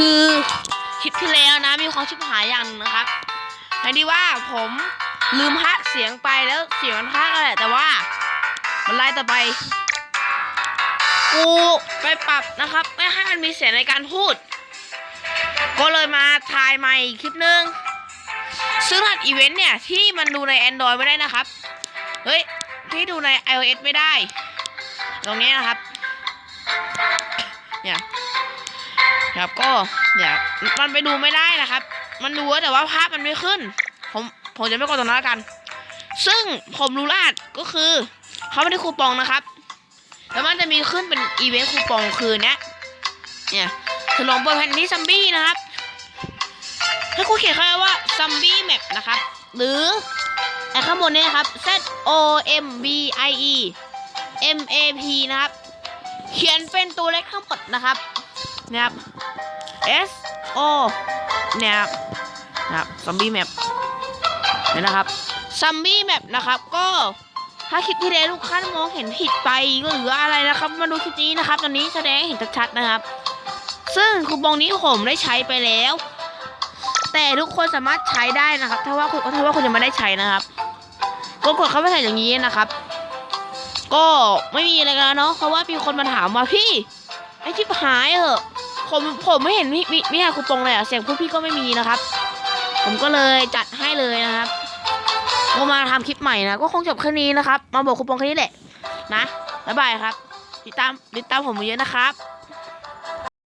คือคลิปที่แล้วนะมีความชิบหายอย่างหนึงนะครับในที่ว่าผมลืมพักเสียงไปแล้วเสียงมันพักแล้วแหละแต่ว่า มันไล่ต่อไป กูไปปรับนะครับ ไม่ให้มันมีเสียงในการพูด ก็เลยมาถ่ายใหม่คลิปนึง ซึ่งรหัสอีเวนต์เนี่ย ที่มันดูใน Android ไม่ได้นะครับ เฮ้ย ที่ดูใน iOS ไม่ได้ ตรงนี้นะครับ เนี่ย ครับก็เนี่ยมันไปดูไม่ได้นะครับ มันดูแต่ว่าภาพมันไม่ขึ้น ผมผมจะไม่กดตรงนั้นแล้วกัน ซึ่งผมรู้รหัสก็คือเขาไม่ได้คูปองนะครับแล้วมันจะมีขึ้นเป็นอีเวนต์คูปองคืนเนี้ยเนี่ยฉลองเปิดแผ่นที่ซัมบี้นะครับให้คุณเขียนเข้าว่าซัมบี้แมปนะครับ หรือไอ้ข้างบนนี้นะครับ Z O M B I E M A P นะครับ เขียนเป็นตัวเล็กทั้งหมดนะครับ นะครับ S O เนี่ยครับนะครับซัมบี้แมปเนี่ยนะครับซัมบี้แมปนะครับก็ถ้าคลิปที่แล้วลูกค้ามองเห็นผิดไปหรืออะไรนะครับ มาดูคลิปนี้นะครับ ตอนนี้แสดงเห็นชัดๆนะครับ ซึ่งคูปองนี้ผมได้ใช้ไปแล้ว แต่ทุกคนสามารถใช้ได้นะครับ ถ้าว่าคุณถ้าว่าคุณยังไม่ได้ใช้นะครับก็กดเข้าไปใส่อย่างนี้นะครับ ก็ไม่มีอะไรกันแล้วเนาะเพราะว่ามีคนมาถามว่าพี่ไอชิบหายเหอะ ผมผมไม่เห็นมีมีมีหาคูปองเลยอะเสียงพูดพี่ก็ไม่มีนะครับ ผมก็เลยจัดให้เลยนะครับก็มาทำคลิปใหม่นะก็คงจบแค่นี้นะครับ มาบอกคูปองแค่นี้แหละนะบ๊ายบายครับติดตามติดตามผมเยอะนะครับ